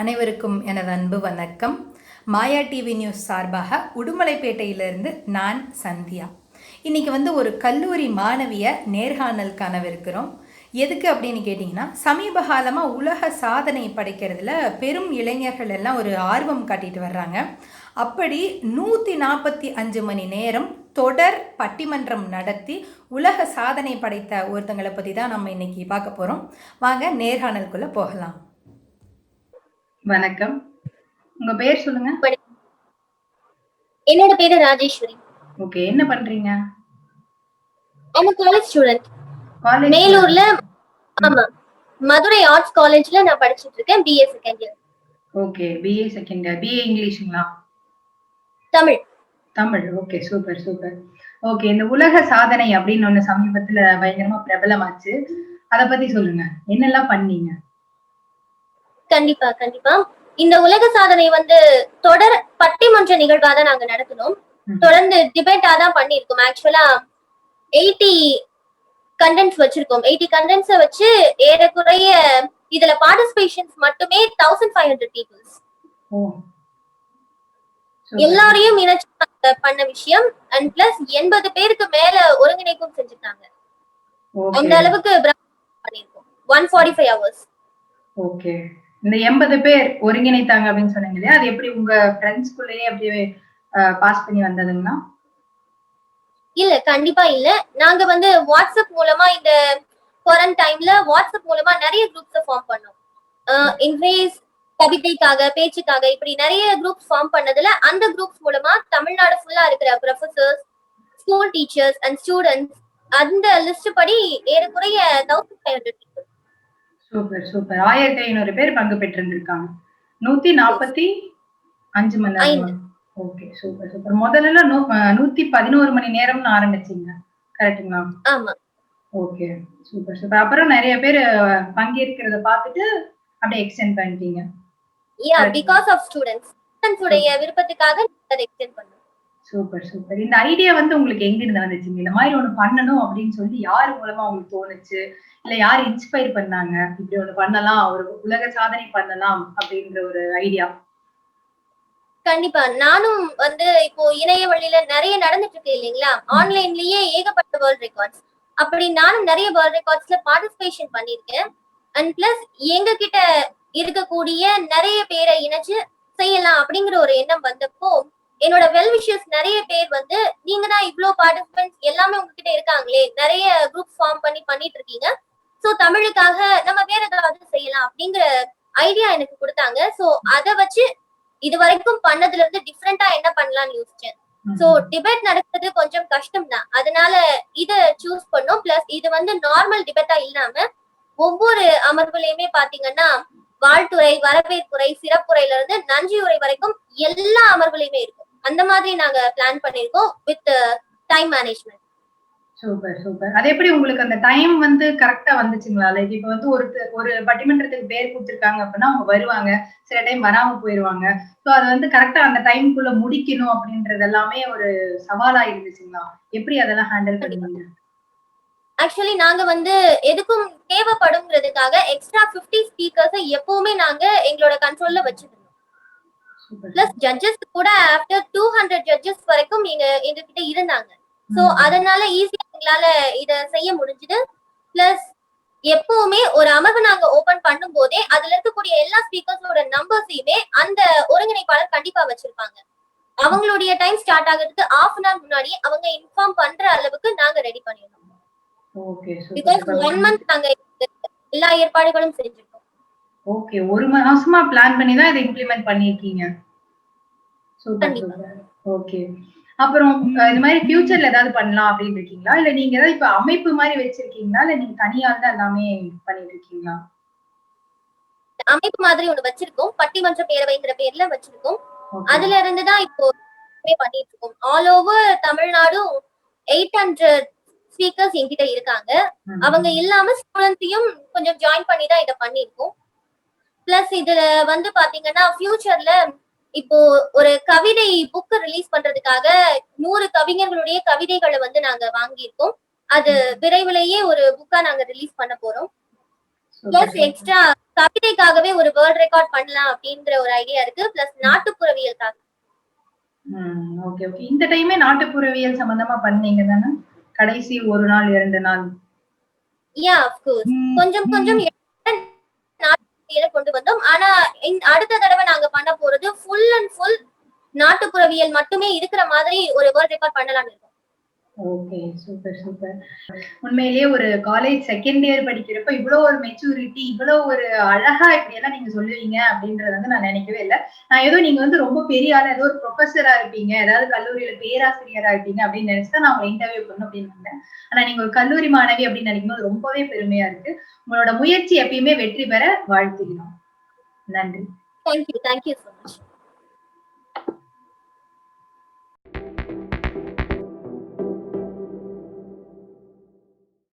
அனைவருக்கும் எனது அன்பு வணக்கம். மாயா டிவி நியூஸ் சார்பாக உடுமலைப்பேட்டையிலிருந்து நான் சந்தியா. இன்றைக்கி வந்து ஒரு கல்லூரி மாணவியை நேர்காணல் கனவிருக்கிறோம். எதுக்கு அப்படின்னு கேட்டிங்கன்னா சமீப காலமாக உலக சாதனை படைக்கிறதுல பெரும் இளைஞர்கள் எல்லாம் ஒரு ஆர்வம் காட்டிட்டு வர்றாங்க. அப்படி நூற்றி நாற்பத்தி அஞ்சு மணி நேரம் தொடர் பட்டிமன்றம் நடத்தி உலக சாதனை படைத்த ஒருத்தங்களை பற்றி தான் நம்ம இன்றைக்கி பார்க்க போகிறோம் வாங்க நேர்காணலுக்குள்ளே போகலாம். வணக்கம். உங்க பேர் சொல்லுங்க. என்னோட பேரு ராஜேஸ்வரி. ஓகே என்ன பண்றீங்க? A காலேஜ் ஸ்டூடெண்ட் மேலூர்ல ஆமா. மதுரை ஆர்ட்ஸ் காலேஜ்ல நான் படிச்சிட்டு இருக்கேன் BA second year okay BA second year BA இங்கிலீஷுங்களா? Tamil. Tamil. Okay super super okay இந்த உலக சாதனை அப்படின்னு ஒண்ணு சமீபத்துல பயங்கரமா பிரபலமாச்சு. அத பத்தி சொல்லுங்க. என்னெல்லாம் பண்ணீங்க? கண்டிப்பா கண்டிப்பா. இந்த உலக சாதனை வந்து தொடர் பட்டிமன்ற நிகழ்வா தான் நாங்க நடத்தினோம். தொடர்ந்து டிபேட்டா தான் பண்ணிருக்கோம் ஆக்சுவலா எயிட்டி கண்டென்ட்ஸ் வச்சிருக்கோம். எயிட்டி கண்டென்ட்ஸ வச்சு ஏறக்குறைய இதுல பார்ட்டிசிபேஷன்ஸ் மட்டுமே தௌசண்ட் ஃபைவ் ஹண்ட்ரட் பீப்புள்ஸ் எல்லாரையும் இணைச்சு பண்ண விஷயம். அண்ட் பிளஸ் எண்பது பேருக்கு மேல ஒருங்கிணைப்பும் செஞ்சுட்டாங்க அந்த அளவுக்கு பண்ணிருக்கோம் one forty five hours okay இந்த எண்பது பேர் ஒருங்கிணைத்தாங்க அப்படின்னு சொன்னீங்க இல்லையா? அது எப்படி உங்க ஃப்ரெண்ட்ஸ்குள்ளேயே அப்படியே பாஸ் பண்ணி வந்ததுங்களா? இல்ல கண்டிப்பா இல்ல. நாங்க வந்து வாட்ஸ்அப் மூலமா இந்த கொரன் டைம்ல வாட்ஸ்அப் மூலமா நிறைய குரூப்ஸ் ஃபார்ம் பண்ணோம். இன்க்ரீஸ் கவிதைக்காக பேச்சுக்காக இப்படி நிறைய குரூப்ஸ் ஃபார்ம் பண்ணதுல அந்த குரூப்ஸ் மூலமா தமிழ்நாடு ஃபுல்லா இருக்கிற professors school teachers and students அந்த லிஸ்ட் படி ஏறக்குறைய thousand five hundred super super ஆயிரத்தி ஐநூறு பேர் பங்கு பெற்றிருந்திருக்காங்க. நூத்தி நாற்பத்தி அஞ்சு மணி. நேரம். ஓகே சூப்பர் சூப்பர் முதல்ல நூத்தி பதினோரு மணி நேரம்னு ஆரம்பிச்சீங்க. கரெக்ட்டுங்களா ஓகே சூப்பர் சூப்பர் அப்புறம் நிறைய பேர் பங்கேற்கிறத பார்த்துட்டு அப்படியே எக்ஸ்டெண்ட் பண்ணிட்டீங்க. Yeah. Because of students students உடைய விருப்பத்துக்காக அதை எக்ஸ்டெண்ட் பண்ணோம். சூப்பர் சூப்பர் இந்த ஐடியா வந்து உங்களுக்கு எங்க இருந்து வந்துச்சுங்க இந்த மாதிரி ஒண்ணு பண்ணணும் அப்படின்னு சொல்லி யார் மூலமா உங்களுக்கு தோணுச்சு? இல்ல யார் இன்ஸ்பயர் பண்ணாங்க? இப்படி ஒண்ணு பண்ணலாம் ஒரு உலக சாதனை பண்ணலாம் அப்படின்ற ஒரு ஐடியா கண்டிப்பா. நானும் வந்து இப்போ இணைய வழியில நிறைய நடந்துட்டு இருக்கு இல்லைங்களா ஆன்லைன்லயே ஏகப்பட்ட வேர்ல்ட் ரெக்கார்ட்ஸ் அப்படி நானும் நிறைய வேர்ல்ட் ரெக்கார்ட்ஸ்ல பார்ட்டிசிபேஷன் பண்ணிருக்கேன் அண்ட் பிளஸ் எங்க கிட்ட இருக்கக்கூடிய நிறைய பேரை இணைச்சு செய்யலாம் அப்படிங்கிற ஒரு எண்ணம் வந்தப்போ என்னோட வெல் விஷஸ் நிறைய பேர் வந்து நீங்க தான் இவ்ளோ பார்ட்டிசிபென்ட்ஸ் எல்லாமே உங்ககிட்ட இருக்காங்களே நிறைய குரூப் ஃபார்ம் பண்ணி பண்ணிட்டு இருக்கீங்க சோ தமிழுக்காக நம்ம வேற ஏதாவது செய்யலாம் அப்படிங்கிற ஐடியா எனக்கு கொடுத்தாங்க. சோ அத வச்சு இது வரைக்கும் பண்ணதுல இருந்து டிஃப்ரெண்டா என்ன பண்ணலாம்னு யோசிச்சேன். சோ டிபேட் நடக்கிறது கொஞ்சம் கஷ்டம் தான் அதனால இத சூஸ் பண்ணோம். பிளஸ் இது வந்து நார்மல் டிபேட்டா இல்லாம ஒவ்வொரு அமர்வுலயுமே பாத்தீங்கன்னா வாழ்த்துறை வரவேற்புரை சிறப்புரையில இருந்து நன்றியுரை வரைக்கும் எல்லா அமர்வுலயுமே இருக்கும் அந்த மாதிரி நாங்க பிளான் பண்ணிருக்கோம் with time management super super அது எப்படி உங்களுக்கு அந்த டைம் வந்து கரெக்டா வந்துச்சுங்களா? லைக் இப்ப வந்து ஒரு ஒரு பட்டிமன்றத்துக்கு பேர் கொடுத்துருக்காங்க அப்படின்னா அவங்க வருவாங்க. சில டைம் வராம போயிருவாங்க. சோ அது வந்து கரெக்டா அந்த டைம்குள்ள முடிக்கணும் அப்படின்றது எல்லாமே ஒரு சவாலா இருந்துச்சுங்களா? எப்படி அதெல்லாம் ஹேண்டில் பண்ணீங்க? ஆக்சுவலி நாங்க வந்து எதுக்கும் தேவைப்படுங்கிறதுக்காக எக்ஸ்ட்ரா 50 ஸ்பீக்கர்ஸை எப்பவுமே நாங்க எங்களோட கண்ட்ரோல்ல சூப்பர் பிளஸ் ஜட்ஜஸ் கூட ஆஃப்டர் டூ ஹண்ட்ரட் ஜட்ஜஸ் வரைக்கும் எங்க எங்ககிட்ட இருந்தாங்க. சோ அதனால ஈஸியா எங்களால இத செய்ய முடிஞ்சது. பிளஸ் எப்பவுமே ஒரு அமர்வு நாங்க ஓபன் பண்ணும் போதே அதுல இருக்கக்கூடிய எல்லா ஸ்பீக்கர்ஸோட நம்பர்ஸையுமே அந்த ஒருங்கிணைப்பாளர் கண்டிப்பா வச்சிருப்பாங்க. அவங்களுடைய டைம் ஸ்டார்ட் ஆகிறதுக்கு ஆஃப் அன் ஹவர் முன்னாடி அவங்க இன்ஃபார்ம் பண்ற அளவுக்கு நாங்க ready okay because one month நாங்க எல்லா ஏற்பாடுகளும் செஞ்சிருக்கோம். ஓகே ஒரு மாசமா பிளான் பண்ணி தான் இதை இம்ப்ளிமெண்ட் பண்ணிருக்கீங்க சூப்பர் ஓகே அப்புறம் இந்த மாதிரி ஃபியூச்சர்ல ஏதாவது பண்ணலாம் அப்படின்னு இருக்கீங்களா? இல்ல நீங்க ஏதாவது இப்ப அமைப்பு மாதிரி வச்சிருக்கீங்களா? இல்ல நீங்க தனியா தான் எல்லாமே பண்ணிட்டு இருக்கீங்களா? அமைப்பு மாதிரி ஒண்ணு வச்சிருக்கோம். பட்டிமன்ற பேரவைங்கிற பேர்ல வச்சிருக்கோம். அதுல இருந்து தான் இப்போ பண்ணிட்டு இருக்கோம். ஆல் ஓவர் தமிழ்நாடும் எயிட் ஹண்ட்ரட் ஸ்பீக்கர்ஸ் என்கிட்ட இருக்காங்க. அவங்க இல்லாம ஸ்டூடெண்ட்ஸையும் கொஞ்சம் ஜாயின் பண்ணி தான் இதை பண்ணிருக்கோம் பிளஸ் இதுல வந்து பாத்தீங்கன்னா ஃபியூச்சர்ல இப்போ ஒரு கவிதை புக் ரிலீஸ் பண்றதுக்காக நூறு கவிஞர்களுடைய கவிதைகளை வந்து நாங்க வாங்கியிருக்கோம். அது விரைவிலேயே ஒரு புக்கா நாங்க ரிலீஸ் பண்ண போறோம். பிளஸ் எக்ஸ்ட்ரா கவிதைக்காகவே ஒரு வேர்ல்ட் ரெக்கார்ட் பண்ணலாம் அப்படின்ற ஒரு ஐடியா இருக்கு. பிளஸ் நாட்டுப்புறவியலுக்காக. ஓகே ஓகே இந்த டைமே நாட்டுப்புறவியல் சம்பந்தமா பண்ணீங்க தானே? கடைசி ஒரு நாள் இரண்டு நாள். யா அப்கோர்ஸ் கொஞ்சம் கொஞ்சம் நாட்டுப்புறவியலை கொண்டு வந்தோம். ஆனா அடுத்த தடவை நாங்க பண்ண போறது ஃபுல் அண்ட் ஃபுல் நாட்டுப்புறவியல் மட்டுமே இருக்கிற மாதிரி ஒரு வேர்ல்ட் ரெக்கார்ட் பண்ணலாம்னு இருக்கோம். ஓகே சூப்பர் சூப்பர் உண்மையிலேயே ஒரு காலேஜ் செகண்ட் இயர் படிக்கிறப்ப இவ்வளவு ஒரு மெச்சூரிட்டி இவ்வளவு ஒரு அழகா இப்படி எல்லாம் நீங்க சொல்லுவீங்க அப்படின்றது வந்து நான் நினைக்கவே இல்லை. நான் ஏதோ நீங்க வந்து ரொம்ப பெரிய ஆள் ஏதோ ஒரு ப்ரொஃபஸரா இருப்பீங்க ஏதாவது கல்லூரியில பேராசிரியரா இருப்பீங்க அப்படின்னு நினைச்சுதான் நான் உங்களை இன்டர்வியூ பண்ணணும் அப்படின்னு வந்தேன். ஆனா நீங்க ஒரு கல்லூரி மாணவி அப்படின்னு நினைக்கும் போது ரொம்பவே பெருமையா இருக்கு. உங்களோட முயற்சி எப்பயுமே வெற்றி பெற வாழ்த்துகிறோம். நன்றி. Thank you thank you so much